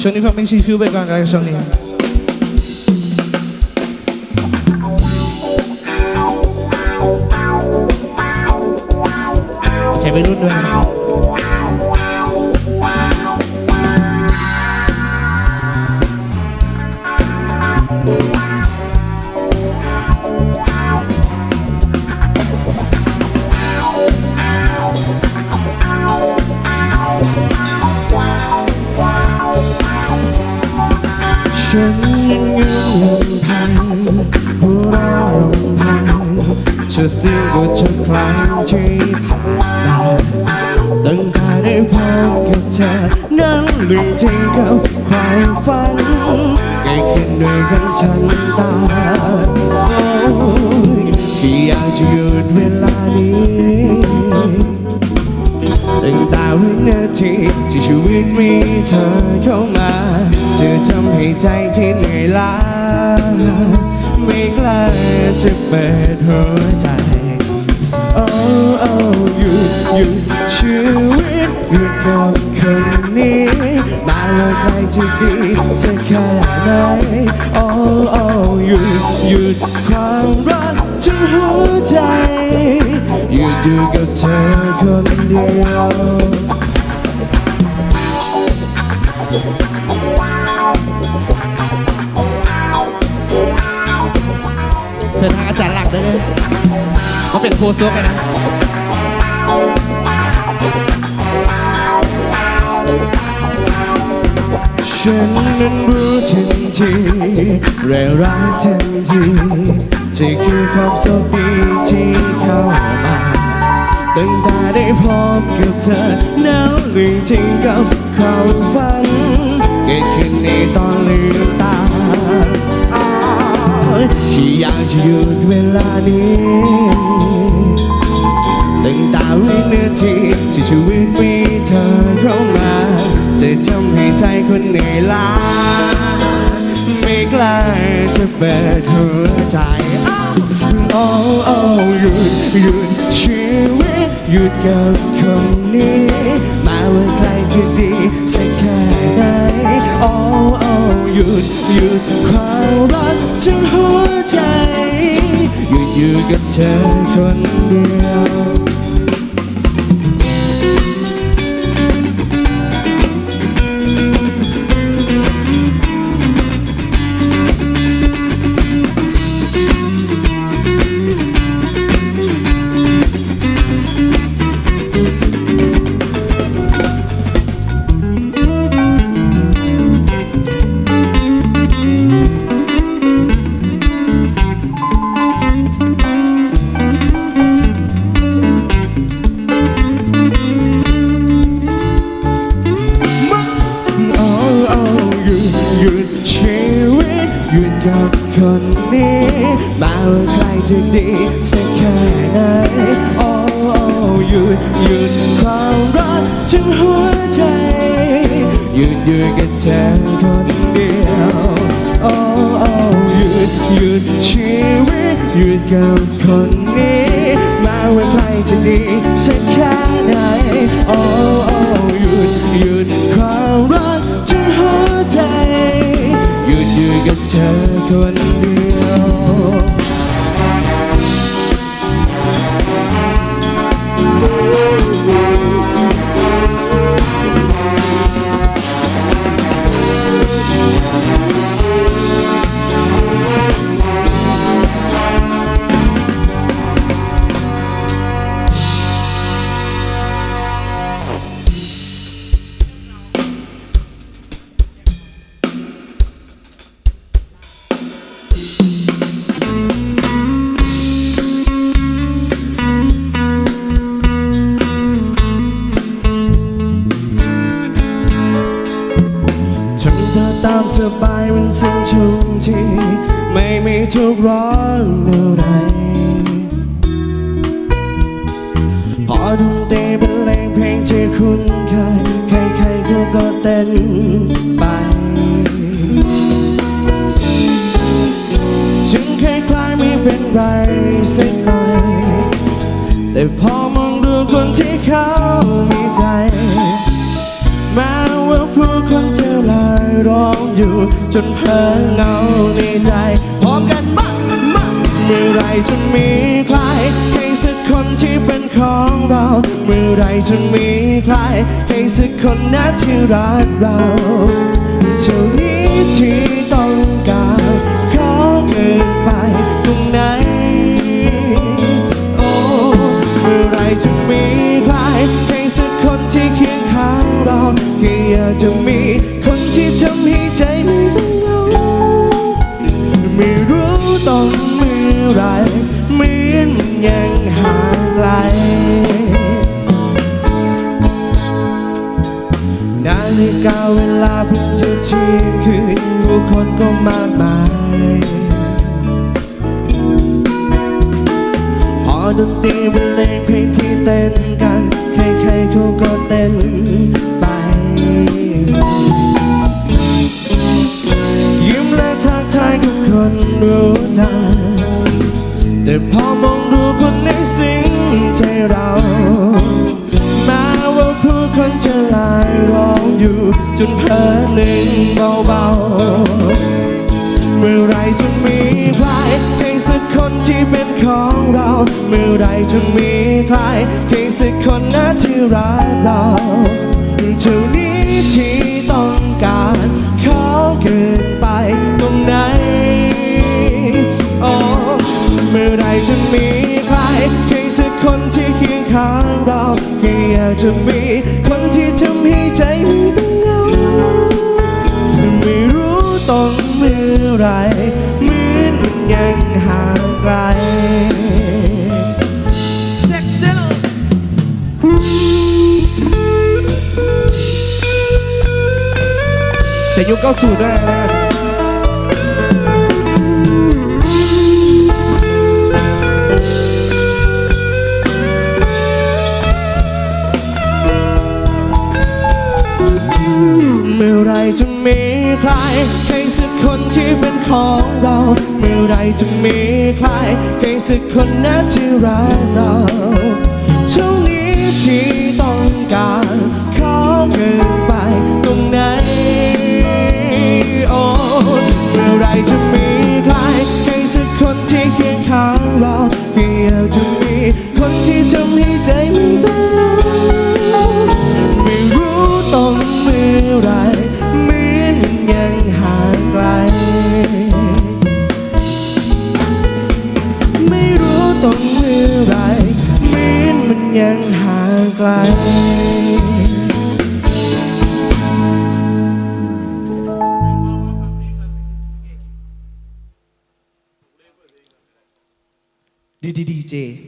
ช่วงนี้ฟังเพลงชิวๆไปก่อนกันช่วงนี้ใช้ไปรุ่นด้วยครับ ฉันยังยืนพังหัวเราะรำพังจะสิ้นก็จะครั้งที่ผ่านมาตั้งแต่ได้พบกับเธอนั้นเรื่องจริงกับความฝันเกิดขึ้นด้วยกันฉันตาโอ้ยที่อยากจะหยุดเวลานี้ ตั้งแต่วินาทีที่ชีวิตมีเธอเข้ามาจะทำให้ใจที่เหนื่อยล้าไม่กล้าจะเปิดหัวใจโอ้โอ้หยุดหยุดชีวิตหยุดกับคนนี้มาว่าใครจะดีสักแค่ไหนโอ้โอ้หยุดหยุดความรักทั้งหัวใจ อยุดอยู่กับเธอคนเดียวเชิญทางอาจารย์หลักได้เลยเขาเป็นโคซกกันนะ ฉันนั้นรู้ทันทีเร็วรักทันทีที่คือความโชคดีที่เข้ามาตั้งแต่ได้พบกับเธอแล้วเรื่องจริงกับความฝันเกิดขึ้นในตอนลืมตาอยที่อยากจะหยุดเวลานี้ตั้งแต่วินาทีที่ชีวิตมี นื่อยล้าไม่กล้าจะเปิดหัวใจ โอ้โอ้หยุดหยุดชีวิตหยุดกับคนนี้ มาว่าใครจะดีสักแค่ไหนโอ้โอ้หยุดหยุดความรักทั้งหัวใจ หยุดอยู่กับเธอคน คนนี้มาว่าใครจะดีสักแค่ไหนโอ้หยุดหยุดความรักทั้งหัวใจหยุดอยู่กับเธอคนเดียวโอ้โอ้หยุดหยุดชีวิตหยุดกับคนนี้มาว่าใครจะดีสักแค่ ตามสบายมันสิ้นทุกที ไม่มีทุกร้อนอะไร พอดนตรีเป็นเพลงเพลงที่คุ้นเคยใครๆเขาก็เต้นไป ถึงคล้ายๆไม่เป็นไรสักหน่อยแต่พอ ร้องอยู่ จนเพ้อเหงาในใจ พร้อมกันมามาเมื่อไรจะมีใครใครสักคนที่เป็นของเรา เมื่อไรจะมีใครใครสักคนนะที่รักเรา คนก็มากมาย พอดนตรีบรรเลงเพลงที่เต้นกัน ใครๆเขาก็เต้นไป ไรจะมีใครใครสักคนที่เป็นของเรา เมื่อไรจะมีใครใครสักคนนะที่รักเราเท่านี้ที่ต้องการเขอเกินไปตรงไหนโอ้เมื่อไรจะมีใครใครสักคนที่เคียงข้างเราแค่อยากจะมี ยุคเก้าสูด้วยนะเมื่อไรจะมีใครใครสักคนที่เป็นของเรา เมื่อไรจะมีใครใครสักคนนะที่รักเรา แล้วจะมีคนที่ทำให้ใจไม่ต้องไม่รู้ต้องเมื่อไรเหมือนยังห่างไกล ไม่รู้ต้องเมื่อไรเหมือนมันยังห่างไกล ดีดีดีเจ